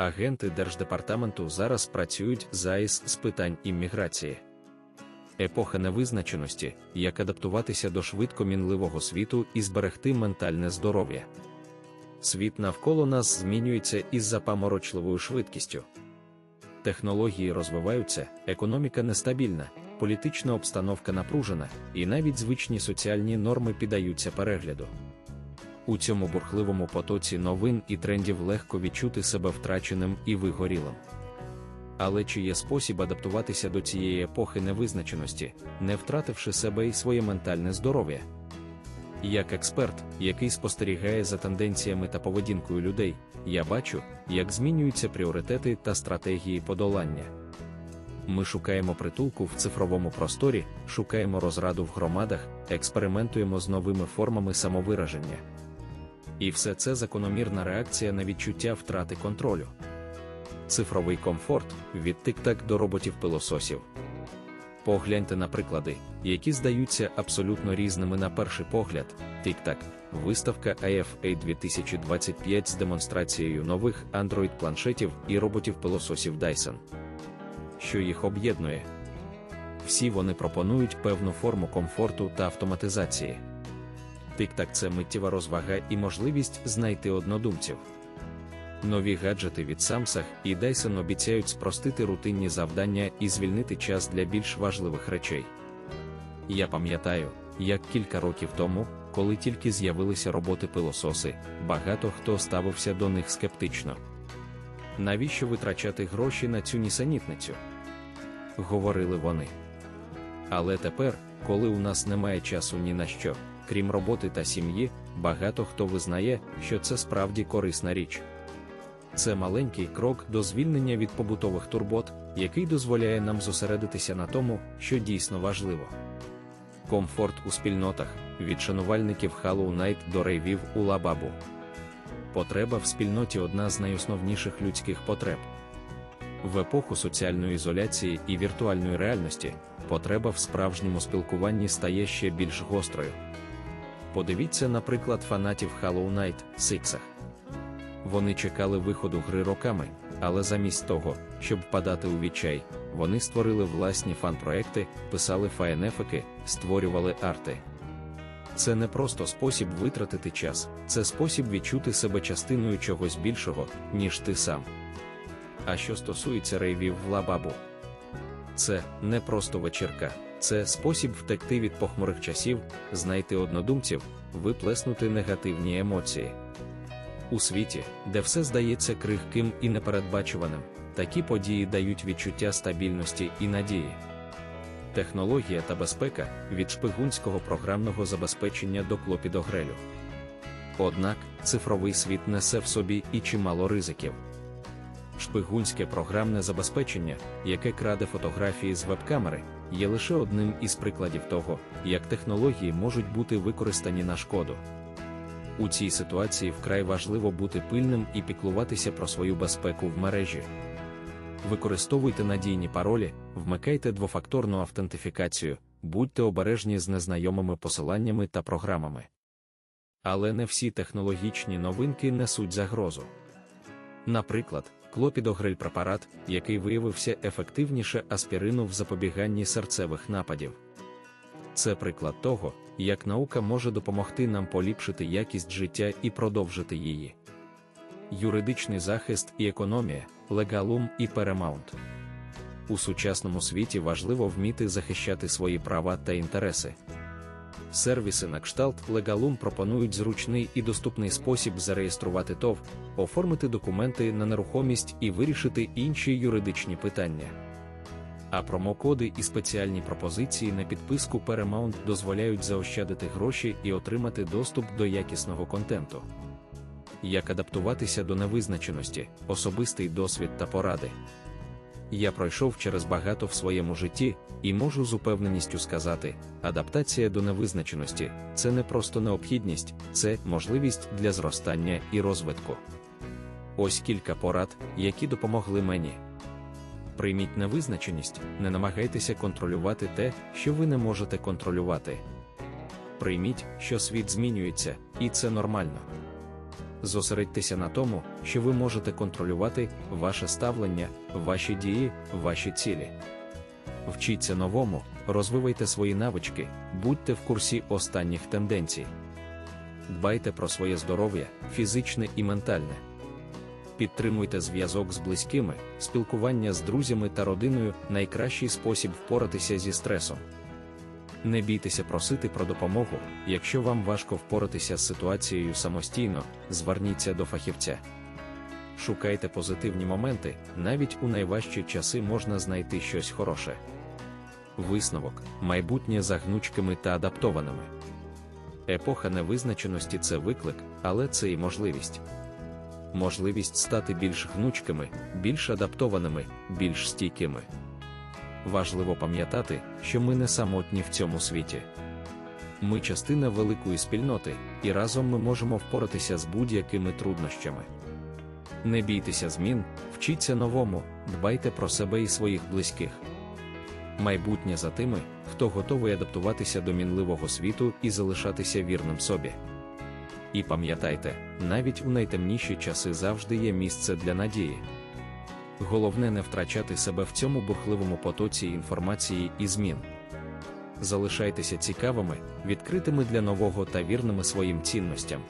Агенти Держдепартаменту зараз працюють за ІС з питань імміграції. Епоха невизначеності, як адаптуватися до швидко мінливого світу і зберегти ментальне здоров'я. Світ навколо нас змінюється із запаморочливою швидкістю. Технології розвиваються, економіка нестабільна, політична обстановка напружена, і навіть звичні соціальні норми піддаються перегляду. У цьому бурхливому потоці новин і трендів легко відчути себе втраченим і вигорілим. Але чи є спосіб адаптуватися до цієї епохи невизначеності, не втративши себе і своє ментальне здоров'я? Як експерт, який спостерігає за тенденціями та поведінкою людей, я бачу, як змінюються пріоритети та стратегії подолання. Ми шукаємо притулку в цифровому просторі, шукаємо розраду в громадах, експериментуємо з новими формами самовираження. І все це закономірна реакція на відчуття втрати контролю. Цифровий комфорт від тик-так до роботів-пилососів. Погляньте на приклади, які здаються абсолютно різними на перший погляд. TikTok, виставка IFA 2025 з демонстрацією нових Android-планшетів і роботів-пилососів Dyson. Що їх об'єднує? Всі вони пропонують певну форму комфорту та автоматизації. TikTok – це миттєва розвага і можливість знайти однодумців. Нові гаджети від Samsung і Dyson обіцяють спростити рутинні завдання і звільнити час для більш важливих речей. Я пам'ятаю, як кілька років тому, коли тільки з'явилися роботи-пилососи, багато хто ставився до них скептично. Навіщо витрачати гроші на цю нісенітницю? Говорили вони. Але тепер, коли у нас немає часу ні на що, крім роботи та сім'ї, багато хто визнає, що це справді корисна річ. Це маленький крок до звільнення від побутових турбот, який дозволяє нам зосередитися на тому, що дійсно важливо. Комфорт у спільнотах від шанувальників Hollow Knight до рейвів у Лабабу. Потреба в спільноті одна з найосновніших людських потреб. В епоху соціальної ізоляції і віртуальної реальності потреба в справжньому спілкуванні стає ще більш гострою. Подивіться, наприклад, фанатів Hollow Knight Сиксах. Вони чекали виходу гри роками, але замість того, щоб впадати у відчай, вони створили власні фан-проекти, писали фаєнефики, створювали арти. Це не просто спосіб витратити час, це спосіб відчути себе частиною чогось більшого, ніж ти сам. А що стосується рейвів в лабабу, це не просто вечірка, це спосіб втекти від похмурих часів, знайти однодумців, виплеснути негативні емоції. У світі, де все здається крихким і непередбачуваним, такі події дають відчуття стабільності і надії. Технологія та безпека від шпигунського програмного забезпечення до клопідогрелю. Однак цифровий світ несе в собі і чимало ризиків. Шпигунське програмне забезпечення, яке краде фотографії з веб-камери, є лише одним із прикладів того, як технології можуть бути використані на шкоду. У цій ситуації вкрай важливо бути пильним і піклуватися про свою безпеку в мережі. Використовуйте надійні паролі, вмикайте двофакторну автентифікацію, будьте обережні з незнайомими посиланнями та програмами. Але не всі технологічні новинки несуть загрозу. Наприклад, клопідогриль препарат, який виявився ефективніше аспірину в запобіганні серцевих нападів. Це приклад того, як наука може допомогти нам поліпшити якість життя і продовжити її. Юридичний захист і економія, легалум і перемаунт. У сучасному світі важливо вміти захищати свої права та інтереси. Сервіси на кшталт Legalum пропонують зручний і доступний спосіб зареєструвати ТОВ, оформити документи на нерухомість і вирішити інші юридичні питання. А промокоди і спеціальні пропозиції на підписку Paramount дозволяють заощадити гроші і отримати доступ до якісного контенту. Як адаптуватися до невизначеності, особистий досвід та поради. Я пройшов через багато в своєму житті і можу з упевненістю сказати: адаптація до невизначеності це не просто необхідність, це можливість для зростання і розвитку. Ось кілька порад, які допомогли мені. Прийміть невизначеність, не намагайтеся контролювати те, що ви не можете контролювати. Прийміть, що світ змінюється, і це нормально. Зосередьтеся на тому, що ви можете контролювати ваше ставлення, ваші дії, ваші цілі. Вчіться новому, розвивайте свої навички, будьте в курсі останніх тенденцій. Дбайте про своє здоров'я, фізичне і ментальне. Підтримуйте зв'язок з близькими, спілкування з друзями та родиною найкращий спосіб впоратися зі стресом. Не бійтеся просити про допомогу, якщо вам важко впоратися з ситуацією самостійно, зверніться до фахівця. Шукайте позитивні моменти, навіть у найважчі часи можна знайти щось хороше. Висновок майбутнє за гнучкими та адаптованими. Епоха невизначеності це виклик, але це і можливість. Можливість стати більш гнучкими, більш адаптованими, більш стійкими. Важливо пам'ятати, що ми не самотні в цьому світі. Ми частина великої спільноти, і разом ми можемо впоратися з будь-якими труднощами. Не бійтеся змін, вчіться новому, дбайте про себе і своїх близьких. Майбутнє за тими, хто готовий адаптуватися до мінливого світу і залишатися вірним собі. І пам'ятайте, навіть у найтемніші часи завжди є місце для надії. Головне не втрачати себе в цьому бурхливому потоці інформації і змін. Залишайтеся цікавими, відкритими для нового та вірними своїм цінностям.